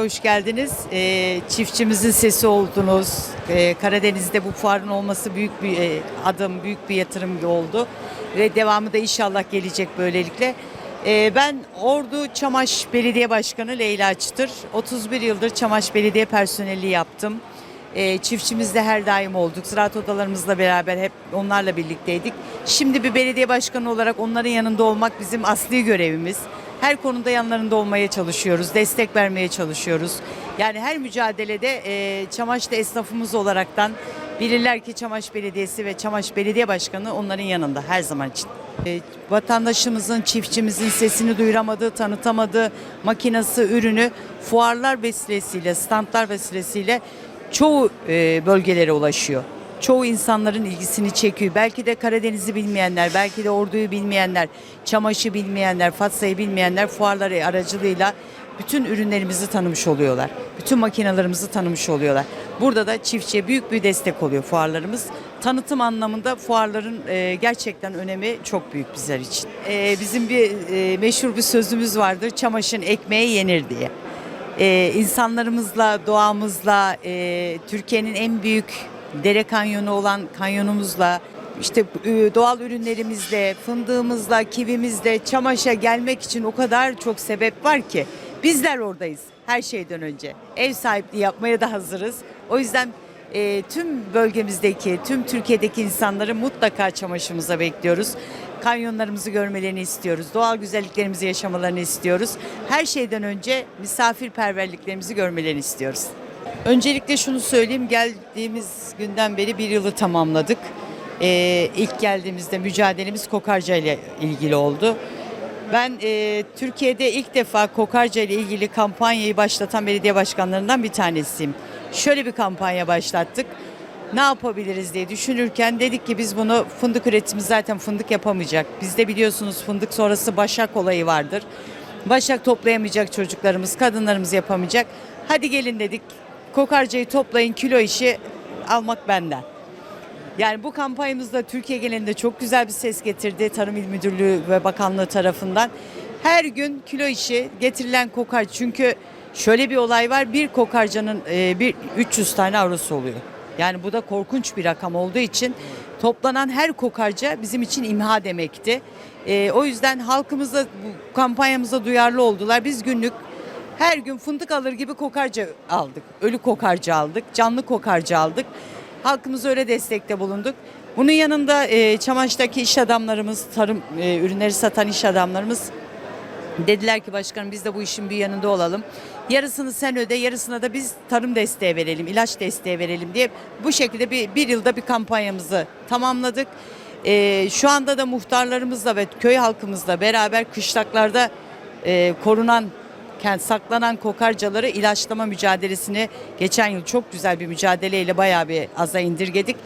Hoş geldiniz. Ee, çiftçimizin sesi oldunuz. Ee, Karadeniz'de bu fuarın olması büyük bir e, adım, büyük bir yatırım oldu. Ve devamı da inşallah gelecek böylelikle. Ee, ben Ordu Çamaş Belediye Başkanı Leyla Çıtır. 31 yıldır Çamaş Belediye personeli yaptım. Ee, çiftçimizle her daim olduk. Ziraat odalarımızla beraber hep onlarla birlikteydik. Şimdi bir belediye başkanı olarak onların yanında olmak bizim asli görevimiz. Her konuda yanlarında olmaya çalışıyoruz, destek vermeye çalışıyoruz. Yani her mücadelede e, Çamaş'ta esnafımız olaraktan bilirler ki Çamaş Belediyesi ve Çamaş Belediye Başkanı onların yanında her zaman için. E, vatandaşımızın, çiftçimizin sesini duyuramadığı, tanıtamadığı makinası, ürünü fuarlar vesilesiyle, standlar vesilesiyle çoğu e, bölgelere ulaşıyor. Çoğu insanların ilgisini çekiyor. Belki de Karadeniz'i bilmeyenler, belki de Ordu'yu bilmeyenler, Çamaş'ı bilmeyenler, Fatsa'yı bilmeyenler fuarları aracılığıyla bütün ürünlerimizi tanımış oluyorlar. Bütün makinalarımızı tanımış oluyorlar. Burada da çiftçiye büyük bir destek oluyor fuarlarımız. Tanıtım anlamında fuarların e, gerçekten önemi çok büyük bizler için. E, bizim bir e, meşhur bir sözümüz vardır. Çamaşın ekmeği yenir diye e, insanlarımızla, doğamızla, Türkiye'nin en büyük dere kanyonu olan kanyonumuzla, işte e, doğal ürünlerimizle, fındığımızla, kivimizle Çamaş'a gelmek için o kadar çok sebep var ki bizler oradayız her şeyden önce. Ev sahipliği yapmaya da hazırız. O yüzden e, tüm bölgemizdeki, tüm Türkiye'deki insanları mutlaka Çamaş'ımıza bekliyoruz. Kanyonlarımızı görmelerini istiyoruz. Doğal güzelliklerimizi yaşamalarını istiyoruz. Her şeyden önce misafirperverliklerimizi görmelerini istiyoruz. Öncelikle şunu söyleyeyim. Geldiğimiz günden beri bir yılı tamamladık. Ee, ilk geldiğimizde mücadelemiz kokarca ile ilgili oldu. Ben e, Türkiye'de ilk defa kokarca ile ilgili kampanyayı başlatan belediye başkanlarından bir tanesiyim. Şöyle bir kampanya başlattık. Ne yapabiliriz diye düşünürken dedik ki biz bunu fındık üretimi zaten fındık yapamayacak. Bizde biliyorsunuz fındık sonrası başak olayı vardır. Başak toplayamayacak çocuklarımız, kadınlarımız yapamayacak. Hadi gelin dedik. Kokarcayı toplayın kilo işi almak benden. Yani bu kampanyamızda Türkiye genelinde çok güzel bir ses getirdi Tarım İl Müdürlüğü ve Bakanlığı tarafından. Her gün kilo işi getirilen kokarca çünkü şöyle bir olay var bir kokarcanın e, bir 300 tane avrosu oluyor. Yani bu da korkunç bir rakam olduğu için toplanan her kokarca bizim için imha demekti. E, o yüzden halkımıza bu kampanyamıza duyarlı oldular. Biz günlük her gün fındık alır gibi kokarca aldık. Ölü kokarca aldık, canlı kokarca aldık. Halkımıza öyle destekte bulunduk. Bunun yanında e, Çamaş'taki iş adamlarımız, tarım e, ürünleri satan iş adamlarımız dediler ki başkanım biz de bu işin bir yanında olalım. Yarısını sen öde, yarısına da biz tarım desteği verelim, ilaç desteği verelim diye bu şekilde bir, bir yılda bir kampanyamızı tamamladık. E, şu anda da muhtarlarımızla ve köy halkımızla beraber kışlaklarda e, korunan kent saklanan kokarcaları ilaçlama mücadelesini geçen yıl çok güzel bir mücadeleyle bayağı bir aza indirgedik.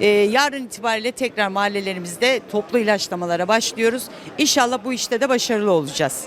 Ee, yarın itibariyle tekrar mahallelerimizde toplu ilaçlamalara başlıyoruz. İnşallah bu işte de başarılı olacağız.